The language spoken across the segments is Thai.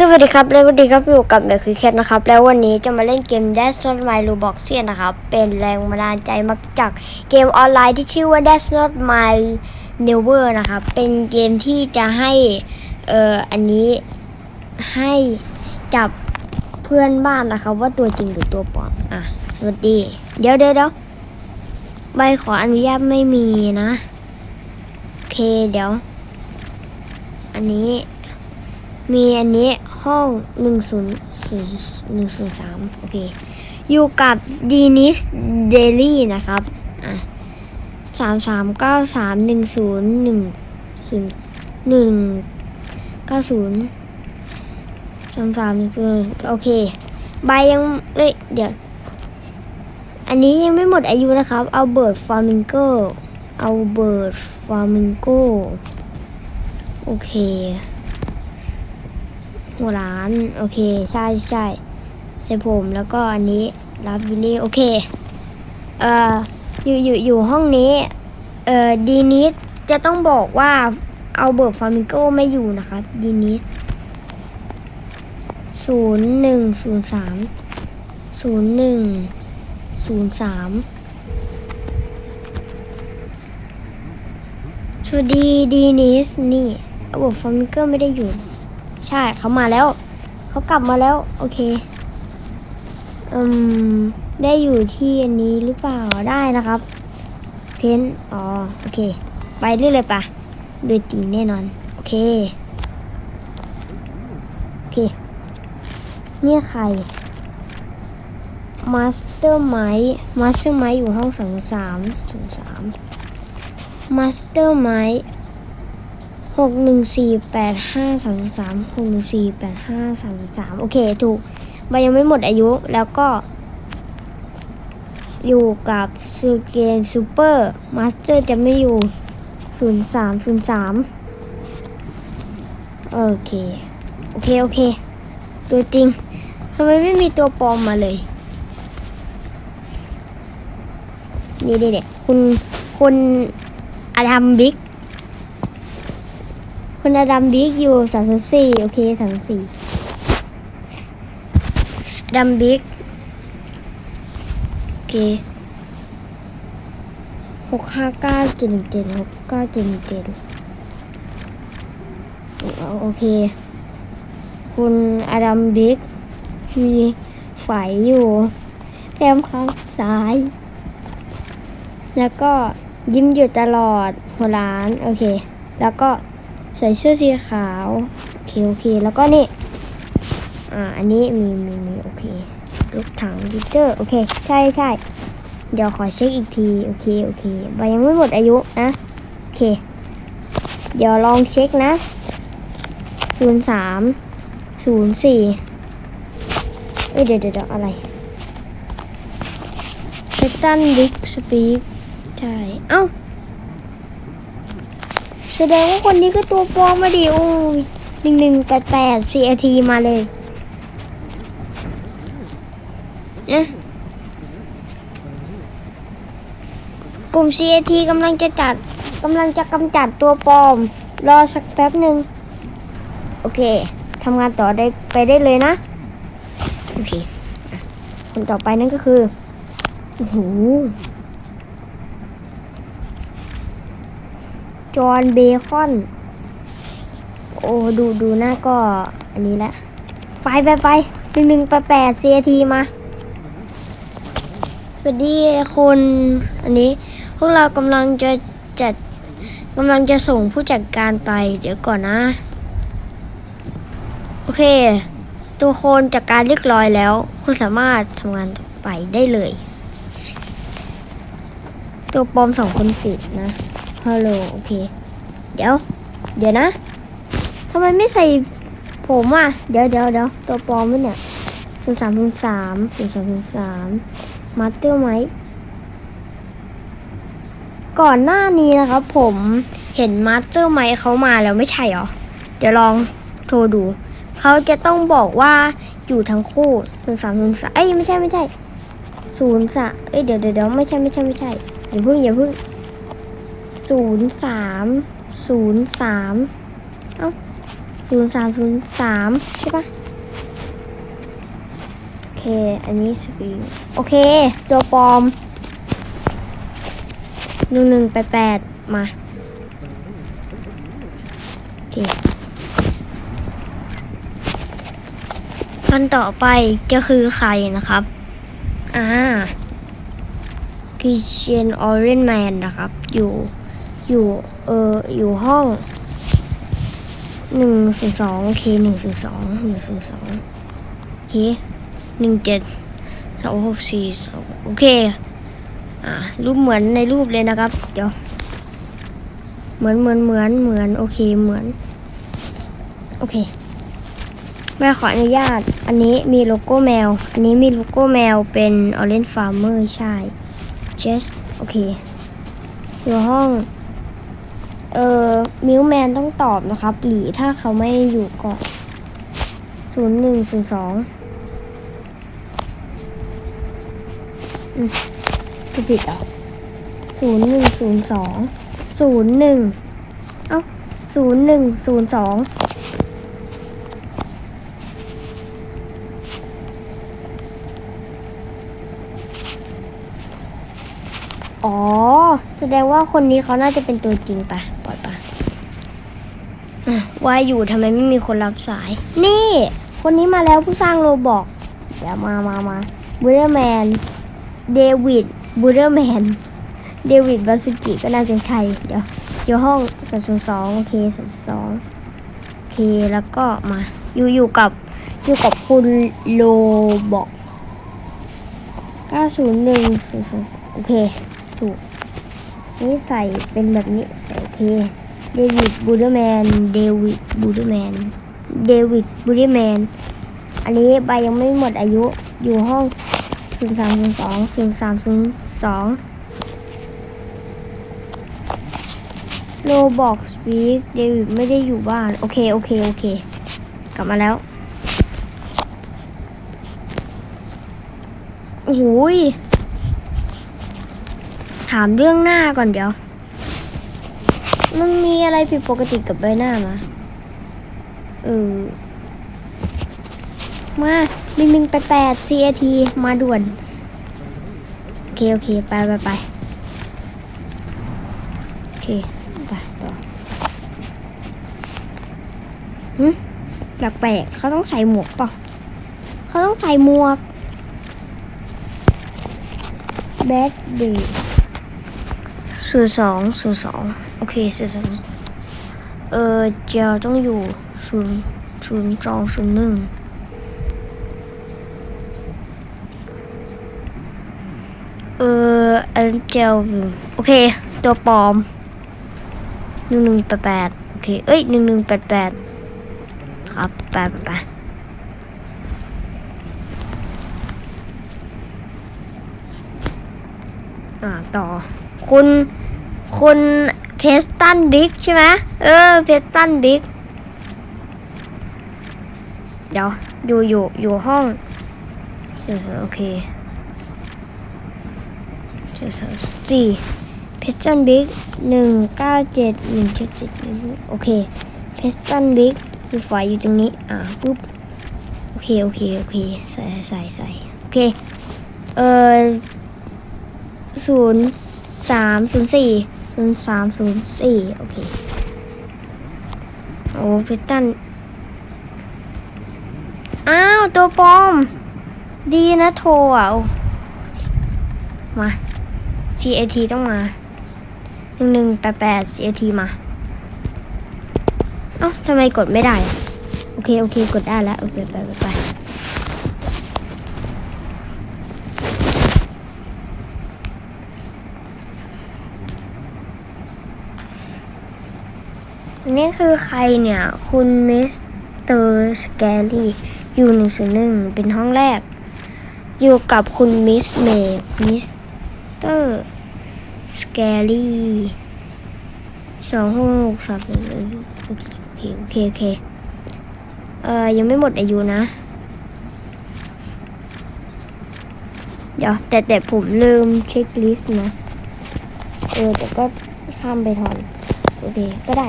สวัสดีครับและวันนี้ครับอยู่กับเดอะคือแคทนะครับ แล้ววันนี้จะมาเล่นเกม Dash Not My Roblox เซียนนะครับ เป็นแรงบันดาลใจมาจากเกมออนไลน์ที่ชื่อว่า Dash Not My Never นะครับ เป็นเกมที่จะให้ เอ่อ อันนี้ให้จับเพื่อนบ้านนะครับ ว่าตัวจริงหรือตัวปลอม อะ สวัสดี เดี๋ยวเดี๋ยวเดี๋ยวใบขออนุญาตไม่มีนะ โอเคเดี๋ยว อันนี้ มีอันนี้ห้องหนึ่งศูนย์ศูนย์หนึ่งศูนย์สามโอเค อยู่กับดีนิสเดลี่นะครับอะสามสามเก้าสามหนึ่งศูนย์หนึ่งศูนย์หนึ่งเก้าศูนย์สามสามศูนย์โอเค ใบยัง เอ้ย เดี๋ยว อันนี้ยังไม่หมดอายุนะครับ เอาเบิร์ดฟาร์มิงโกเอาเบิร์ดฟาร์มิงโกโอเค หัวร้าน โอเค ใช่ใช่ใช่ผมแล้วก็อันนี้รับวิลลี่ โอเค เอ่อ อยู่อยู่อยู่ห้องนี้ เอ่อ ดีนิสจะต้องบอกว่าเอาเบิร์ฟามิงโกไม่อยู่นะคะดีนิสศูนย์หนึ่งศูนย์สามศูนย์หนึ่งศูนย์สามสวัสดีดีนิสนี่เอาเบิร์ฟามิงโกไม่ได้อยู่ ใช่เขามาแล้ว เขากลับมาแล้ว โอเคอืมได้อยู่ที่อันนี้หรือเปล่าได้นะครับ เพนอ๋อโอเค ไปเรื่อยเลยปะโดยจริงแน่นอน โอเค โอเค เนี่ยใครมาสเตอร์ไมค์มาสเตอร์ไมค์อยู่ห้องสองสามศูนย์สามมาสเตอร์ไมค์ หกหนึ่งสี่แปดห้าสามสามหกหนึ่งสี่แปดห้าสามสามโอเคถูกใบยังไม่หมดอายุแล้วก็ อยู่กับซูเกนซูเปอร์มาสเตอร์จะไม่อยู่ศูนย์สามศูนย์สามโอเค โอเค โอเค ตัวจริงทำไมไม่มีตัวปลอมมาเลย นี่เด็กคุณคุณอดัมบิ๊ก คุณอดัมบิ๊กอยู่สามสิบสี่โอเคสามสี่ดัมบิ๊กโอเคหกห้าเก้าเจ็ดหนึ่งเจ็ดหกเก้าเจ็ดหนึ่งเจ็ดโอเค คุณอดัมบิ๊กมีไฝอยู่ แก้มข้างซ้าย แล้วก็ยิ้มอยู่ตลอดหัวล้าน โอเค แล้วก็ ใส่เสื้อสีขาวโอเคโอเค แล้วก็นี่ อ่า อันนี้มีมีมีโอเค ลูกถังดิเตอร์ โอเค ใช่ใช่ เดี๋ยวขอเช็คอีกที โอเค โอเคใบยังไม่หมดอายุนะ โอเค เดี๋ยวลองเช็คนะศูนย์สามศูนย์สี่เอ้ยเดี๋ยวเดี๋ยวเดี๋ยวอะไรเซตันบิ๊กสปีกใช่ เอ้า แสดงว่าคนนี้ก็ตัวปลอมมาดิโอ้ยหนึ่งหนึ่งแปดแปด CAT มาเลยนะกลุ่ม CAT กำลังจะจัดกำลังจะกำจัดตัวปลอม รอสักแป๊บหนึ่งโอเคทำงานต่อได้ไปได้เลยนะ โอเค คนต่อไปนั่นก็คือโอ้โห จอห์นเบคอน โอ้ดูดูหน้าก็อันนี้แหละ ไปไปไปหนึ่งหนึ่งแปดแปดเซียทีมา สวัสดีคุณอันนี้ พวกเรากำลังจะจัดกำลังจะส่งผู้จัดการไป เดี๋ยวก่อนนะ โอเค ตัวโคนจากการเรียบร้อยแล้ว คุณสามารถทำงานต่อไปได้เลย ตัวปลอมสองคนปิดนะ ฮัลโหลโอเค เดี๋ยว เดี๋ยวนะทำไมไม่ใส่ผมอะ เดี๋ยวเดี๋ยวเดี๋ยวตัวปลอมวะเนี่ยศูนย์สามศูนย์สามศูนย์สามศูนย์สามมาเตอร์ไหม ก่อนหน้านี้นะครับผมเห็นมาสเตอร์ไมค์เขามาแล้วไม่ใช่หรอ เดี๋ยวลองโทรดู เขาจะต้องบอกว่าอยู่ทั้งคู่ศูนย์สามศูนย์สามเอ้ยไม่ใช่ไม่ใช่ศูนย์สามเอ้ยเดี๋ยวเดี๋ยวเดี๋ยวไม่ใช่ไม่ใช่ไม่ใช่อย่าเพิ่งอย่าเพิ่ง ศูนย์สามศูนย์สามเอ้าศูนย์สามศูนย์สามใช่ปะโอเค อันนี้สปริงโอเค ตัวปลอมหนึ่งหนึ่งแปดแปดมาโอเคขั้นต่อไปจะคือใครนะครับ อ่าคือเชนออเรนแมนนะครับ อยู่ อยู่เอออยู่ห้องหนึ่งศูนย์สองโอเคหนึ่งศูนย์สองหนึ่งศูนย์สองโอเคหนึ่งเจ็ดสองหกสี่สองโอเคอ่ารูปเหมือนในรูปเลยนะครับ เดี๋ยว เหมือนเหมือนเหมือนเหมือนโอเคเหมือน โอเคแม่ขออนุญาต อันนี้มีโลโก้แมว อันนี้มีโลโก้แมวเป็น Orange Farmer ใช่ just โอเค อยู่ห้อง เอ่อมิวแมนต้องตอบนะครับ หรือถ้าเขาไม่อยู่ก่อนศูนย์หนึ่งศูนย์สองผิดผิดเหรอศูนย์หนึ่งศูนย์สองศูนย์หนึ่งเอ้าศูนย์หนึ่งศูนย์สองอ๋อ แสดงว่าคนนี้เขาน่าจะเป็นตัวจริงปะ่ะ ว่าอยู่ทำไมไม่มีคนรับสาย นี่ คนนี้มาแล้วผู้สร้างโรบอกเดี๋ยวมามามาบูเดอร์แมนเดวิดบูเดอร์แมนเดวิดบาสุกิก็น่าจะใช่เดี๋ยวอยู่ห้องสองศูนย์สองโอเคสองสองโอเคแล้วก็มาอยู่อยู่กับอยู่กับคุณโลบอกเก้าศูนย์หนึ่งศูนย์ศูนย์โอเค ถูกนี่ใส่เป็นแบบนี้ใส่โอเค เดวิดบูเดอร์แมน เดวิดบูเดอร์แมน เดวิดบูเดอร์แมน อันนี้ใบยังไม่หมดอายุ อยู่ห้อง 0 3 0 2 0 3 0 2โลบอกสปีกเดวิดไม่ได้อยู่บ้าน โอเค โอเค โอเค กลับมาแล้วโอ้โหยถามเรื่องหน้าก่อนเดี๋ยว มันมีอะไรผิดปกติกับใบหน้ามาเออ มาหนึ่งหนึ่งแปดแปด CAT มาด่วน โอเค โอเค ไปไปไปโอเค ไปต่อหึแปลกๆเขาต้องใส่หมวกเปล่ะเขาต้องใส่หมวก แบดดี ศูนย์สองศูนย์สองโอเคศูนย์สองเออเจียวต้องอยู่ศูนย์ศูนย์สองศูนย์หนึ่งเอออันเจลโอเค ตัวปลอมหนึ่งหนึ่งแปดแปดโอเค เอ้ยหนึ่งหนึ่งแปดแปดครับไปไปไปอ่าต่อ คุณ คุณเพสตันบิ๊กใช่ไหมเออเพสตันบิ๊กเดี๋ยวอยู่อยู่อยู่ห้องเออโอเคสี่เพสตันบิ๊กหนึ่งเก้าเจ็ดหนึ่งเจ็ดเจ็ดโอเคเพสตันบิ๊กคือไฟอยู่ตรงนี้ อ่าปุ๊บ โอเค โอเค โอเค ใส่ใส่ใส่โอเค เอ่อศูนย์สามศูนย์สี่ ศูนย์สามศูนย์สี่โอเค โอ้พิตัน อ้าว ตัวปลอม ดีนะโทรอะโอ้มา CAT ต้องมาหนึ่งหนึ่งแปดแปด CAT มาเอ้าทำไมกดไม่ได้ โอเค โอเค กดได้แล้ว โอเค ไปไปไปอั นี่คือใครเนี่ย คุณมิสเตอร์สแกลี่อยู่หนึ่งศูนย์หนึ่งเป็นห้องแรก อยู่กับคุณมิสเมย์มิสเตอร์สแกลี่สองหกสามโอเคโอเคโอเคเอ่อยังไม่หมดอายุนะ เดี๋ยว แต่แต่ผมลืมเช็คลิสต์นะ เออ แต่ก็ข้ามไปถอน โอเค ก็ได้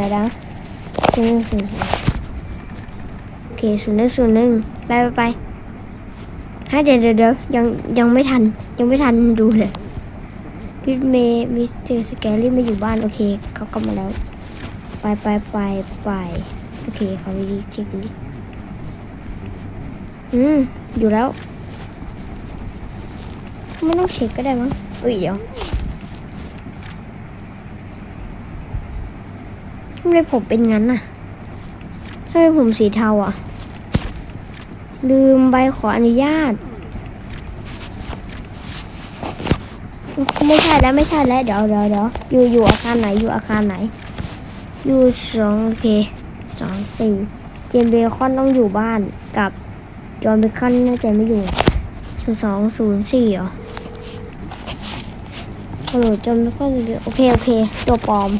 ด้นะโอเคศูนย์หนึ่งศูนย์ศูนย์โอเคศูนย์หนึ่งศูนย์หนึ่งไปไปไปให้เดี๋ยวเดี๋ยวเดี๋ยวยังยังไม่ทัน ยังไม่ทันดูเลยพี่เมย์มิสเตอร์สแกลลี่มาอยู่บ้าน โอเคเขากลับมาแล้ว ไปไปไปไปโอเคเขาไปเช็คดิอืม อยู่แล้ว ไม่ต้องเช็คก็ได้มั้งอุ้ยเดี๋ยวำไมผมเป็นงั้นน่ะทำไมผมสีเทาอะ ลืมใบขออนุญาต ไม่ใช่แล้วไม่ใช่แล้วเดี๋ยวเดี๋ยวเดี๋ยวอยู่อยู่อาคารไหนอยู่อาคารไหน อยู่สองโอเคสองสี่เจมเบคอนต้องอยู่บ้านกับจอห์นเบคอนน่าจะไม่อยู่ศูนย์สองศูนย์สี่เหรอฮัลโหจอห์นเบคอนโอเคโอเค ตัวปลอม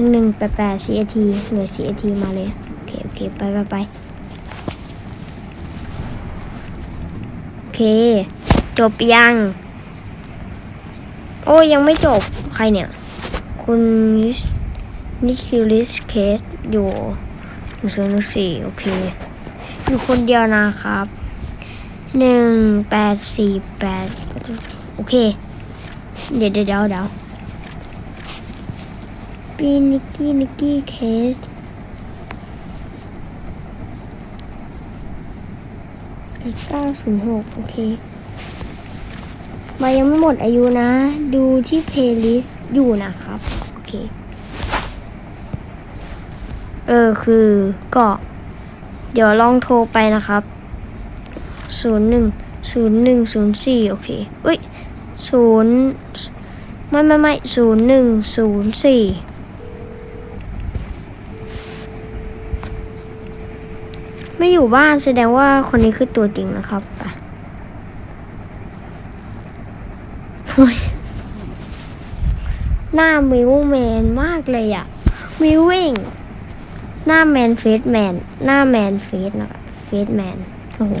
หนึ่งหนึ่งแปดแปด CAT หน่วย CAT มาเลย โอเค โอเค ไปไปไปโอเค จบยัง โอ้ยังไม่จบ ใครเนี่ย คุณนิชนิคิลิสเคสอยู่หนึ่งศูนย์สี่โอเค อยู่คนเดียวนะครับหนึ่งแปดสี่แปดโอเค เดี๋ยวเดี๋ยวเดี๋ยว ปีนิกกี้นิกกี้เคสเก้าศูนย์หกโอเค มายังไม่หมดอายุนะ ดูที่เพลย์ลิสต์อยู่นะครับ โอเค เออ คือก็เดี๋ยวลองโทรไปนะครับศูนย์หนึ่งศูนย์หนึ่งศูนย์สี่โอเคอุ้ยศูนย์ไม่ไม่ไม่ศูนย์หนึ่งศูนย์สี่ ไม่อยู่บ้านแสดงว่าคนนี้คือตัวจริงนะครับไปโอ้ยหน้ามิวแมนมากเลยอะมิววิ่ง หน้าแมนเฟสแมน หน้าแมนเฟสนะคะเฟสแมนโอ้โห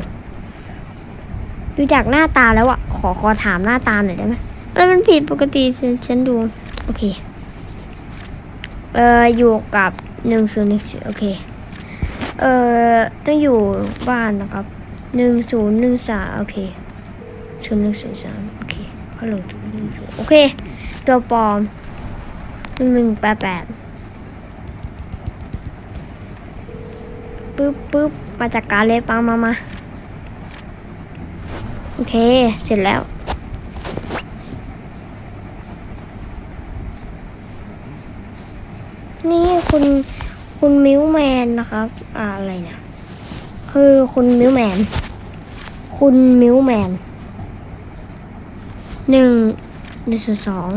ดูจากหน้าตาแล้วอะขอขอถามหน้าตาหน่อยได้ไหมแล้วมันผิดปกติฉันฉันดู โอเค เอออยู่กับหนึ่งศูนย์หนึ่งโอเค เอ่อต้องอยู่บ้านนะครับหนึ่งศูนย์หนึ่งสามโอเคศูนย์หนึ่งศูนย์สามโอเคฮัลโหลโอเค ตัวปลอมหนึ่งหนึ่งแปดแปดปึ๊บปึ๊บมาจากการเลยปังมามาโอเค เสร็จแล้วนี่คุณ คุณมิวแมนนะครับ อะไรเนี่ย คือคุณมิวแมน คุณมิวแมนหนึ่งหนึ่งศูนย์สอง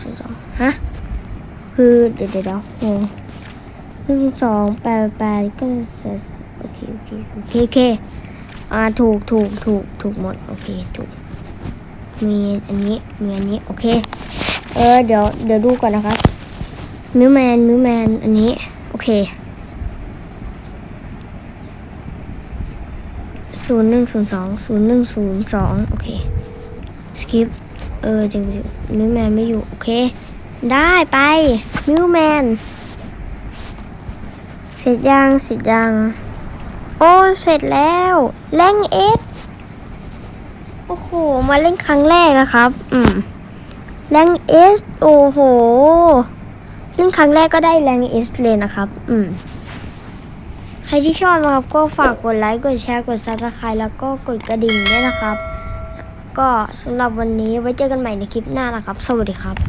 ศูนย์สองฮะ คือเดี๋ยวเดี๋ยวเดี๋ยวโอ้หนึ่งสองแปดแปดก็เสร็จโอเคโอเคโอเคโอเคอ่าถูกถูกถูกถูกหมด โอเคถูก มีอันนี้ มีอันนี้ โอเค เออ เดี๋ยว เดี๋ยวดูก่อนนะครับมิวแมนมิวแมน อันนี้ เคศูนย์หนึ่งศูนย์สองศูนย์หนึ่งศูนย์สองโอเคสกิปเออจริงจริงมิวแมนไม่อยู่ โอเค ได้ไปมิวแมนเสร็จยังเสร็จยัง โอ้เสร็จแล้วแรงเอสโอ้โห มาเล่นครั้งแรกนะครับ อืมแรงเอสโอ้โห ซึ่งครั้งแรกก็ได้แรงเอสเลยนะครับ อืม ใครที่ชอบนะครับ ก็ฝากกดไลค์ กดแชร์ กดซับสไครต์แล้วก็กดกระดิ่งด้วยนะครับ ก็สำหรับวันนี้ไว้เจอกันใหม่ในคลิปหน้านะครับ สวัสดีครับ